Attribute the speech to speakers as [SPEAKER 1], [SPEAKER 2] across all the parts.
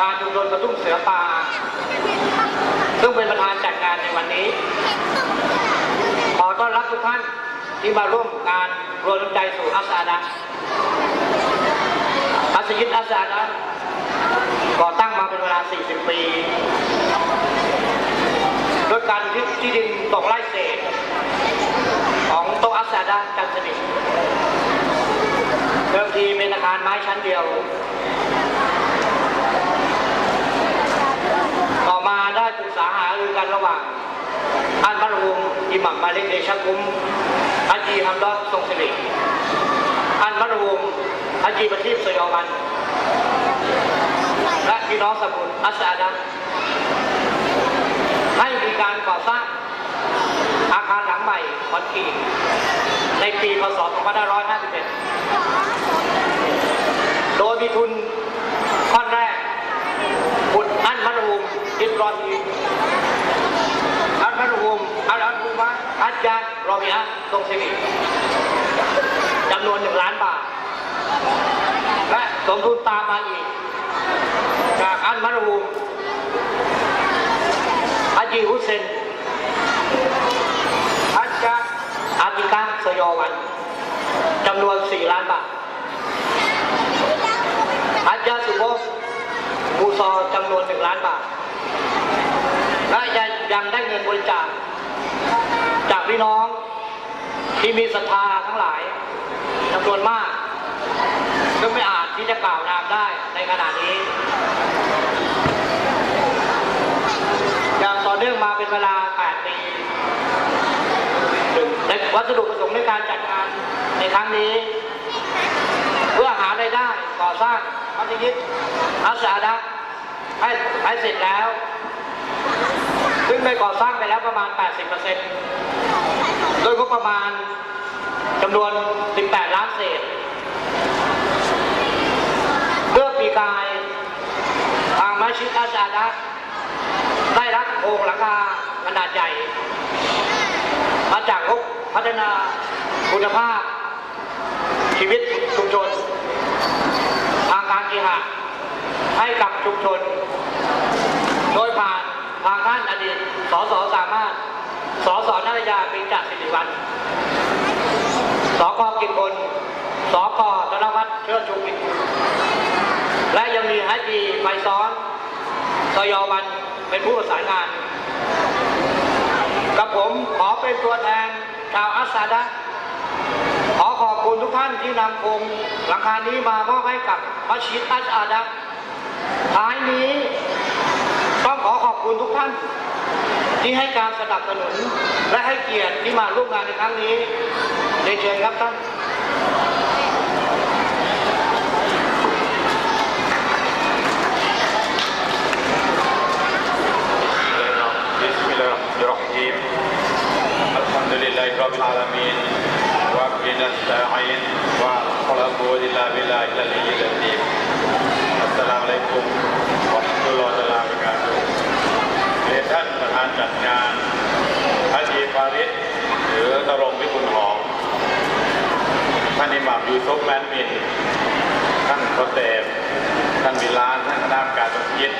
[SPEAKER 1] ธานชุมชนกระทุ่มเสือป่าซึ่งเป็นประธานจัดงานในวันนี้ ขอต้อนรับทุกท่านที่มาร่วมงานรวมใจสู่อัสาดะอัสยิดอัสาดะก่อตั้งมาเป็นเวลา 40 ปีโดยการยึดที่ดินตกไร่เศษ ของโตอัสาดะจันทนิทเดิมทีเป็นอาคารไม้ชั้นเดียว ต่อมาได้ปรึกษาหารือกันระหว่างอันมารวมอิหมัมมาเลกเดชะกุมฮัจจีฮัมดอสทรงสิริอันมารวมฮัจจีประทีปสยอมันและพี่น้องสกุลอัสอาดะให้มีการก่อสร้างอาคารหลังใหม่คอนกรีตในปีพศ 2551 โดยมีทุนข้อนแรก อันมารวมอิบรอฮีมอัลมารูมอัลอัลรูมะอัจจารย์รอมิอะตรงสิริจำนวนหนึ่งล้านบาท และสมทุนตามมาอีก จากอัลมารูมอัจจีฮุสเซนอัจจารย์อาติกาสยอวันจำนวน4ล้านบาทอัจจารย์สุโบมู ซอจำนวน1ล้านบาท และยังยังได้เงินบริจาคจากพี่น้องที่มีศรัทธาทั้งหลายจำนวนมากซึ่งไม่อาจที่จะกล่าวนามได้ในขณะนี้อย่างต่อเนื่องมาเป็นเวลา 8 ปีในวัสดุประสงค์ในการจัดงานในครั้งนี้ เพื่อหารายได้ก่อสร้างมัสยิดอัสอาดะ ให้ให้เสร็จแล้ว ซึ่งได้ก่อสร้างไปแล้วประมาณ 80%โดยงบประมาณจำนวน 18 ล้านเศษเมื่อปีกายทางมัสยิดอาจาดะได้รับโครงหลังคาขนาดใหญ่ มาจากงบพัฒนาคุณภาพ ชีวิตชุมชน ทางการเคหะให้กับชุมชน โดยผ่านทางท่านอดีตสสสามารถสสนรยาปิงจักสิริวัลย์สกกิจพลสกธนวัฒน์เชิดชูกิจและยังมีฮัจีไฟซ้อนสยวันเป็นผู้ประสานงาน กับผมขอเป็นตัวแทนชาวอัสซาดะขอขอบคุณทุกท่านที่นำโคมหลังคานี้มามอบให้กับมัสยิดอัสอาดะท้ายนี้คุณทุกท่าน ที่ให้การสนับสนุน และให้เกียรติที่มาร่วมงานในครั้งนี้เรียนเชิญครับท่าน
[SPEAKER 2] بسم الله الرحمن الرحيم الحمد لله رب العالمين وبنا نستعين ولا قوة إلا بالله العلي العظيم السلام عليكم ورحمة الله وبركاته เรีย นท่านประธานจัดงานอาจีฟาริสหรือนรงวิกุลหอมท่านอิหม่ามยูซุฟแมนมิน ท่านโคเตมท่านบิลาน ท่านคณะกรรมการมัสยิด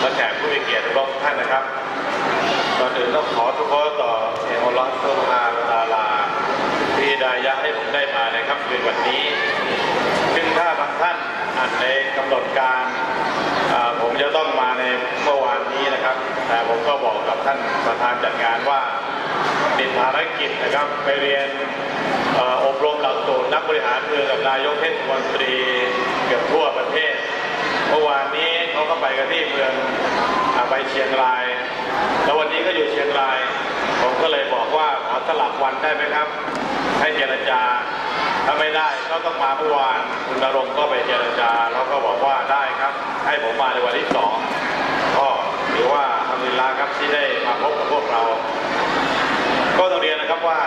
[SPEAKER 2] และแขกผู้มีเกียรติทุกท่านนะครับก่อนอื่นต้องขอทุกคนต่อเอโอลอสโซฮาตาลาที่ดายะให้ผมได้มาในค่ำคืนวันนี้ ซึ่งถ้าบางท่านอ่านในกำหนดการ ผมจะต้องมาใน นะครับแต่ผมก็บอกกับท่านประธานจัดงานว่าติดภารกิจนะครับไปเรียนอบรมหลักสูตรนักบริหารเมืองกับนายกเทศมนตรีเกือบทั่วประเทศเมื่อวานนี้เขาก็ไปกันที่เมืองไปเชียงราย แล้ววันนี้ก็อยู่เชียงราย ผมก็เลยบอกว่าขอสลับวันได้ไหมครับ ให้เจรจาถ้าไม่ได้ก็ต้องมาเมื่อวานคุณนรงก็ไปเจรจาแล้วก็บอกว่าได้ครับ ให้ผมมาในวันที่สอง ก็ถือว่าทำดีลาครับที่ได้มาพบกับพวกเรา ก็ต้องเรียนนะครับว่า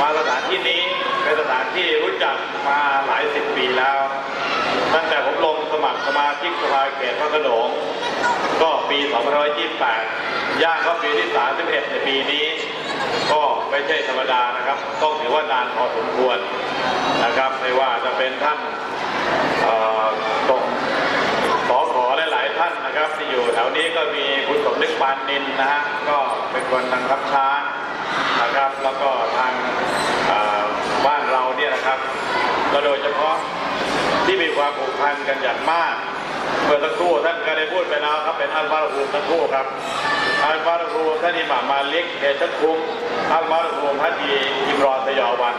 [SPEAKER 2] มาสถานที่นี้เป็นสถานที่รู้จักมาหลายสิบปีแล้ว ตั้งแต่ผมลงสมัครสมาชิกสภาเขตพระโขนงก็ปี 2528 ย่างเข้าปีที่ 31 ในปีนี้ ก็ไม่ใช่ธรรมดานะครับ ต้องถือว่านานพอสมควรนะครับ ไม่ว่าจะเป็นท่านเอ่อตรงสอขอหลานนะครับที่อยู่แถวนี้ก็มีคุณสมนึกปานนินนะฮะก็เป็นคนทางทัพช้างนะครับ แล้วก็ทางบ้านเราเนี่ยนะครับและโดยเฉพาะที่มีความผูกพันกันอย่างมากเมื่อสักครู่ท่านก็ได้พูดไปแล้วครับเป็นอัลฟารูมสักครู่ครับอัลฟารูมท่านอิหม่ามมาลิกเฮชคุมอัลฟารูมฮัจีอิมรอนสยอวัน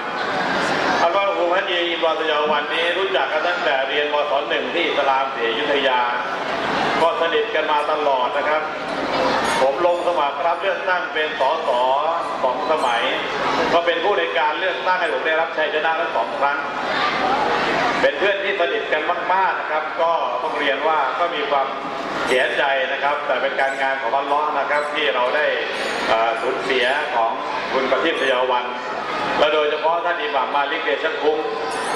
[SPEAKER 2] อัลฟารูมฮัจีอิมรอนสยอวันนี้รู้จักกันตั้งแต่เรียนมศหนึ่งที่อิสลามเสียยุธยา ก็สนิทกันมาตลอดนะครับ ผมลงสมัครรับเลือกตั้งเป็นสสสองสมัย ก็เป็นผู้ในการเลือกตั้งให้ผมได้รับชัยชนะทั้งสองครั้ง เป็นเพื่อนที่สนิทกันมาก ๆนะครับ ก็ต้องเรียนว่าก็มีความเสียใจนะครับ แต่เป็นการงานของอัลเลอนะครับ ที่เราได้สูญเสียของคุณประทีปสยาวันและโดยเฉพาะท่านอิหม่ามมาลิกเดชคุ้ม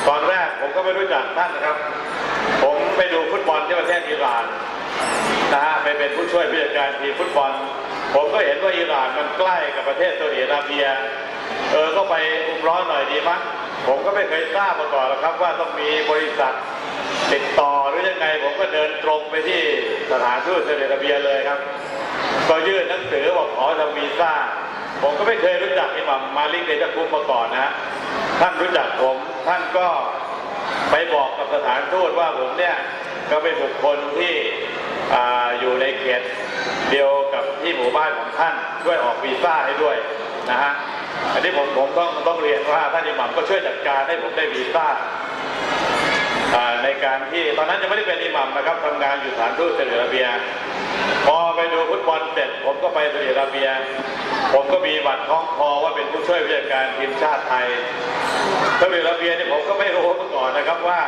[SPEAKER 2] ตอนแรกผมก็ไม่รู้จักท่านนะครับ ผมไปดูฟุตบอลที่ประเทศอิหร่านนะฮะไปเป็นผู้ช่วยผู้จัดการทีมฟุตบอล ผมก็เห็นว่าอิหร่านมันใกล้กับประเทศซาอุดิอาระเบีย เออก็ไปอุ้มร้อนหน่อยดีมั้งผมก็ไม่เคยทราบมาก่อนหรอกครับว่าต้องมีบริษัทติดต่อหรือยังไง ผมก็เดินตรงไปที่สถานทูตซาอุดิอาระเบียเลยครับ ก็ยื่นหนังสือบอกขอทำวีซ่าผมก็ไม่เคยรู้จักอิหมัมมาลิกเดชกุมมาก่อนนะท่านรู้จักผม ท่านก็ไปบอกกับสถานทูตว่าผมเนี่ยก็เป็นบุคคลที่ออยู่ในเขตเดียวกับที่หมู่บ้านของท่านช่วยออกวีซ่าให้ด้วยนะฮะอันนี้ผมผมต้องต้องเรียนว่าท่านอิหมัมก็ช่วยจัดการให้ผมได้วีซ่า ในการที่ตอนนั้นยังไม่ได้เป็นอิหมัมนะครับทำงานอยู่สถานทูตซาอุดิอาระเบีย พอไปดูฟุตบอลเสร็จผมก็ไปซาอุดิอาระเบีย ผมก็มีบัตรคล้องคอว่าเป็นผู้ช่วยผู้จัดการทีมชาติไทยซาอุดิอาระเบียเนี่ยผมก็ไม่รู้มาก่อนนะครับว่า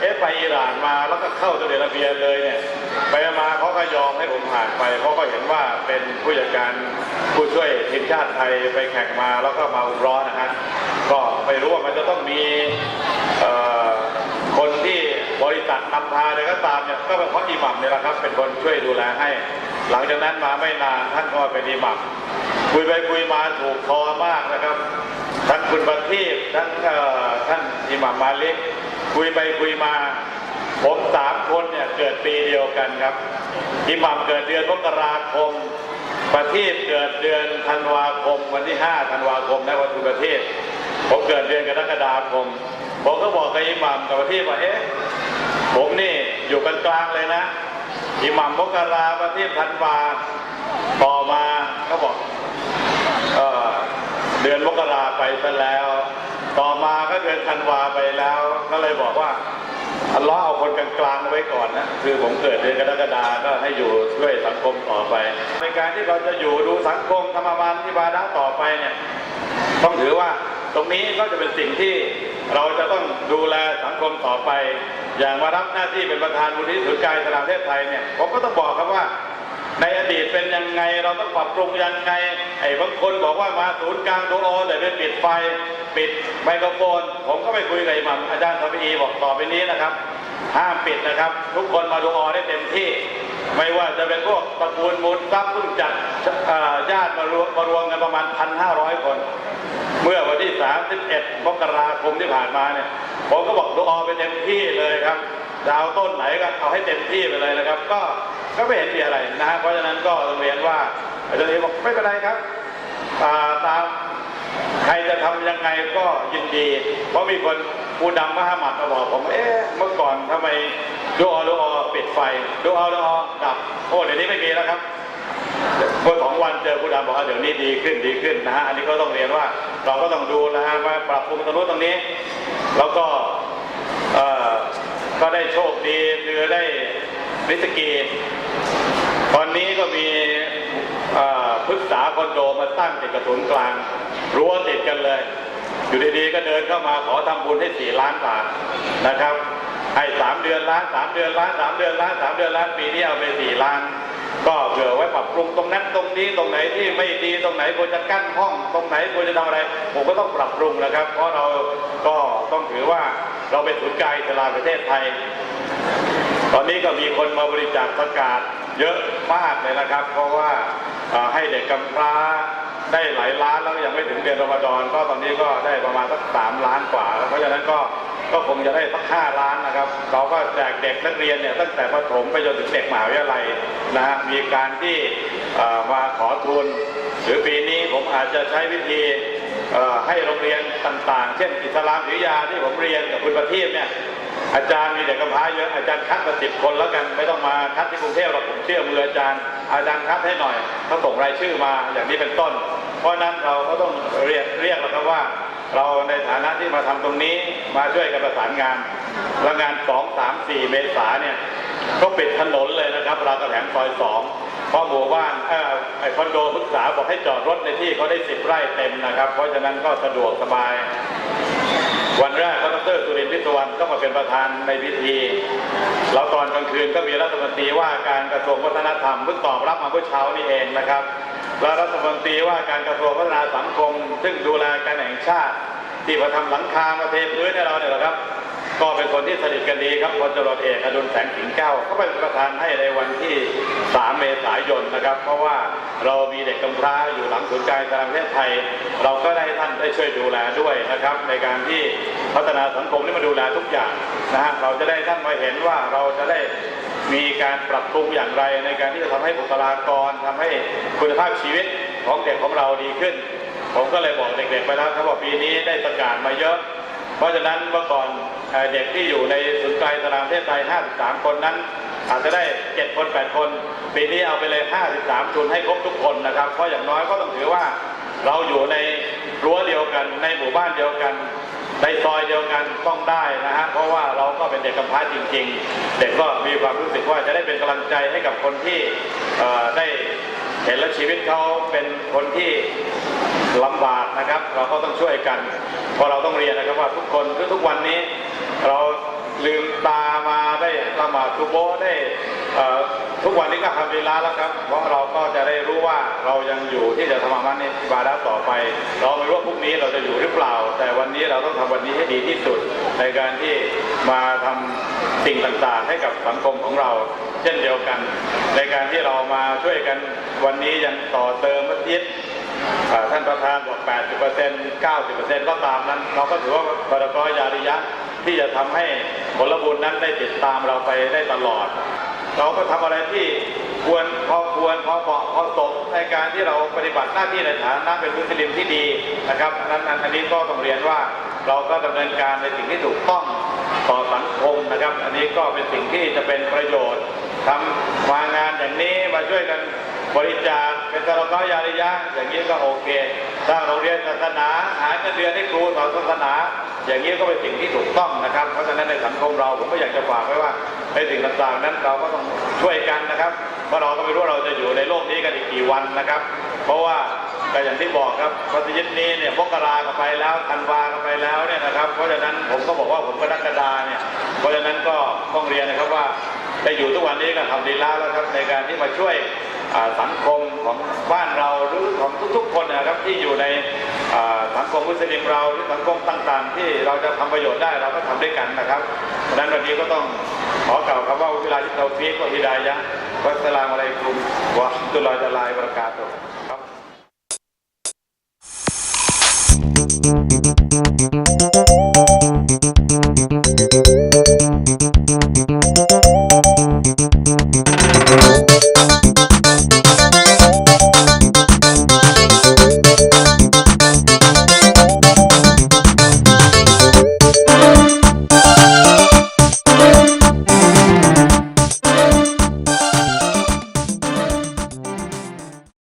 [SPEAKER 2] เอ๊ะไปอิหร่านมาแล้วก็เข้าซาอุดิอาระเบียเลยเนี่ยไปมาเขาก็ยอมให้ผมผ่านไปเพราะก็เห็นว่าเป็นผู้จัดการผู้ช่วยทีมชาติไทยไปแข่งมาแล้วก็มาอุมร้อนนะฮะก็ไม่รู้ว่ามันจะต้องมีเอ่อ คนที่บริษัทนำพาเลยก็ตามเนี่ยก็เป็นเพราะอิหมัมเนี่ยแหละครับ เป็นคนช่วยดูแลให้ หลังจากนั้นมาไม่นานท่านก็เป็นอิหมัมคุยไปคุยมาถูกคอมากนะครับทั้งคุณบัตทีปทั้งเอ่อท่านอิหมัมมาลิกคุยไปคุยมาผมสามคนเนี่ยเกิดปีเดียวกันครับอิหมัมเกิดเดือนมกราคมประทีปเกิดเดือนธันวาคม วันที่ 5 ธันวาคมนะวันคุณประเทีปผมเกิดเดือนกรกฎาคม ผมก็บอกกับอิหมัมกับประทีปว่าเอ๊ะผมนี่อยู่กลางๆเลยนะอิหมัมมกราประทีปธันวาต่อมาเขาบอกเออเดือนมกราไปซะแล้ว ต่อมาก็เดือนธันวาไปแล้ว ก็เลยบอกว่าอัลเลอฮ์เอาคนกลางๆไว้ก่อนนะคือผมเกิดเดือนกรกฎาก็ให้อยู่ด้วยสังคมต่อไป ในการที่เราจะอยู่ดูสังคมธรรมบาลที่บาดาต่อไปเนี่ยต้องถือว่าตรงนี้ก็จะเป็นสิ่งที่ เราจะต้องดูแลสังคมต่อไป อย่างมารับหน้าที่เป็นประธานมูลนิธิศูนย์กางอิสลามประเทศไทยเนี่ยผมก็ต้องบอกครับว่า ในอดีตเป็นยังไงเราต้องปรับปรุงยังไงไอ้บางคนบอกว่ามาศูนย์กลางโดโอแต่ไปปิดไฟ ปิดไมโครโฟน ผมก็ไปคุยกับอิหมัมอาจารย์ทบีบอกต่อไปนี้นะครับห้ามปิดนะครับ ทุกคนมาดูออได้เต็มที่ ไม่ว่าจะเป็นพวกตระกูลมูลทรัพย์เพิ่งจัดญาติมารวมมารวมกันประมาณ 1,500 คน เมื่อวันที่ 31มกราคมที่ผ่านมาเนี่ยผมก็บอกดูออไปเต็มที่เลยครับจะเอาต้นไหนก็เอาให้เต็มที่ไปเลยนะครับ ก็ก็ไม่เห็นมีอะไรนะฮะเพราะฉะนั้นก็เรียนว่าอาจารย์เอบอกไม่เป็นไรครับอ่าตามใครจะทำยังไงก็ยินดี เพราะมีคนผู้ดำมหามัดมาบอกผมเอ๊ะเมื่อก่อนทำไมดูออดูออปิดไฟดูออดูออดับโอ้เดี๋ยวนี้ไม่มีแล้วครับ เมื่อสองวันเจอผู้ดำบอกว่าเดี๋ยวนี้ดีขึ้นดีขึ้นนะฮะอันนี้ก็ต้องเรียนว่าเราก็ต้องดูนะฮะว่าปรับปรุงตรงนู้นตรงนี้ แล้วก็เอ่อก็ได้โชคดีคือได้ริสกีตอนนี้ก็มีอ่อพฤกษาคอนโดมาตั้งติดกระสุนกลางรั้วติดกันเลย อยู่ดีๆก็เดินเข้ามาขอทำบุญให้สี่ล้านบาทนะครับให้สามเดือนล้านสามเดือนล้านสามเดือนล้านสามเดือนล้านปีนี้เอาไปสี่ล้าน ก็เผื่อไว้ปรับปรุงตรงนั้นตรงนี้ตรงไหนที่ไม่ดีตรงไหนควรจะกั้นห้อง ตรงไหนควรจะทำอะไร ผมก็ต้องปรับปรุงนะครับ เพราะเราก็ต้องถือว่าเราเป็นศูนย์กลางอิสลามประเทศไทย ตอนนี้ก็มีคนมาบริจาคประกาศเยอะมากเลยนะครับ เพราะว่าให้เด็กกำพร้าได้หลายล้านแล้วยังไม่ถึงเดือนรอมฎอนก็ตอนนี้ก็ได้ประมาณสักสามล้านกว่าแล้วเพราะฉะนั้นก็ ก็คงจะได้สักห้าล้านนะครับ เราก็แจกเด็กนักเรียนเนี่ยตั้งแต่ประถมไปจนถึงเด็กมหาวิทยาลัยนะฮะมีการที่มาขอทุน หรือปีนี้ผมอาจจะใช้วิธีให้โรงเรียนต่างๆ เช่นอิสลามวิทยาที่ผมเรียนกับคุณประทีปเนี่ยอาจารย์มีเด็กกำพร้าเยอะอาจารย์คัดมาสิบคนแล้วกันไม่ต้องมาคัดที่กรุงเทพหรอกผมเชื่อมืออาจารย์อาจารย์คัดให้หน่อยเขาส่งรายชื่อมาอย่างนี้เป็นต้น เพราะฉะนั้นเราก็ต้องเรียกเรียกแล้วครับว่า เราในฐานะที่มาทำตรงนี้มาช่วยกันประสานงานและงานสองสามสี่เมษาเนี่ยก็ปิดถนนเลยนะครับรามกระแหงซอยสองเพราะหมู่บ้านเอ่อไอคอนโดพึกษาบอกให้จอดรถในที่เขาได้สิบไร่เต็มนะครับ เพราะฉะนั้นก็สะดวกสบาย วันแรกก็ดรสุรินทร์พิศวรรณก็มาเป็นประธานในพิธีแล้วตอนกลางคืนก็มีรัฐมนตรีว่าการกระทรวงวัฒนธรรมเพิ่งตอบรับมาเมื่อเช้านี้เองนะครับ และรัฐมนตรีว่าการกระทรวงพัฒนาสังคม ซึ่งดูแลการแห่งชาติ ที่มาทำหลังคามาเทพื้นให้เราเนี่ยแหละครับ ก็เป็นคนที่สนิทกันดีครับพลตรวจเอกอดุลแสงสิงแก้วก็เป็นประธานให้ในวันที่ 3 เมษายนนะครับ เพราะว่าเรามีเด็กกำพร้าอยู่หลังศูนย์การต่างประเทศไทย เราก็ได้ท่านได้ช่วยดูแลด้วยนะครับ ในการที่พัฒนาสังคมนี่มาดูแลทุกอย่างนะฮะเราจะได้ท่านมาเห็นว่าเราจะได้ มีการปรับปรุงอย่างไรในการที่จะทำให้บุคลากรทำให้คุณภาพชีวิตของเด็กของเราดีขึ้น ผมก็เลยบอกเด็กๆไปแล้วครับว่าปีนี้ได้ประกาศมาเยอะ เพราะฉะนั้นเมื่อก่อนเด็กที่อยู่ในศูนย์กลางตารางเทศไทย 53 คนนั้น อาจจะได้ 7 คน 8 คน ปีนี้เอาไปเลย 53 ทุนให้ครบทุกคนนะครับเพราะอย่างน้อยก็ต้องถือว่าเราอยู่ในรั้วเดียวกันในหมู่บ้านเดียวกัน ในซอยเดียวกันต้องได้นะฮะเพราะว่าเราก็เป็นเด็กกำพร้าจริง ๆ เด็กก็มีความรู้สึกว่าจะได้เป็นกำลังใจให้กับคนที่ได้เห็นแล้วชีวิตเขาเป็นคนที่ลำบากนะครับ เราก็ต้องช่วยกันเพราะเราต้องเรียนนะครับว่าทุกคนคือทุกวันนี้เรา ลืมตามาได้ละหมาดซุโบได้ทุกวันนี้ก็ทำเวลาแล้วครับ เพราะเราก็จะได้รู้ว่าเรายังอยู่ที่จะทำอามันในบาดาต่อไป เราไม่รู้ว่าพรุ่งนี้เราจะอยู่หรือเปล่า แต่วันนี้เราต้องทำวันนี้ให้ดีที่สุด ในการที่มาทำสิ่งต่างๆ ให้กับสังคมของเรา เช่นเดียวกัน ในการที่เรามาช่วยกันวันนี้ยังต่อเติมมัสยิด ท่านประธานบอก 80% 90%ก็ตามนั้น เราก็ถือว่าบารกอยาริยะที่จะทำให้ผลบุญนั้นได้ติดตามเราไปได้ตลอด เราก็ทำอะไรที่ควรพอควรพอเหมาะพอสมในการที่เราปฏิบัติหน้าที่ในฐานะเป็นมุสลิมที่ดีนะครับนนั้นอันนี้ก็ต้องเรียนว่าเราก็ดำเนินการในสิ่งที่ถูกต้องต่อสังคมนะครับ อันนี้ก็เป็นสิ่งที่จะเป็นประโยชน์ ทำมางานอย่างนี้มาช่วยกันบริจาคเป็นสารกยาริยะอย่างนี้ก็โอเคสร้างโรงเรียนศาสนา หาเงินเดือนให้ครูสอนศาสนา อย่างนี้ก็เป็นสิ่งที่ถูกต้องนะครับ เพราะฉะนั้นในสังคมเราผมก็อยากจะฝากไว้ว่าในสิ่งต่างๆนั้นเราก็ต้องช่วยกันนะครับเพราะเราก็ไม่รู้เราจะอยู่ในโลกนี้กันอีกกี่วันนะครับ เพราะว่าก็อย่างที่บอกครับมัสยิดนี้เนี่ยมกรากันไปแล้วธันวากันไปแล้วเนี่ยนะครับ เพราะฉะนั้นผมก็บอกว่าผมกรกฎาเนี่ยเพราะฉะนั้นก็ต้องเรียนนะครับว่า ได้อยู่ทุกวันนี้ก็ทำดีแล้วแล้วครับในการที่มาช่วยสังคมของบ้านเราหรือของทุกๆ คนนะครับที่อยู่ในสังคมมุสลิมเราหรือสังคมต่างๆ ที่เราจะทำประโยชน์ได้เราก็ทำด้วยกันนะครับเพราะฉะนั้นวันนี้ก็ต้องขอกล่าวคำว่าเวลาที่เราฟีกวะฮิดายะวัสลามอะลัยกุมวะเราะห์มะตุลลอฮิวะบะเระกาตุฮ์ครับ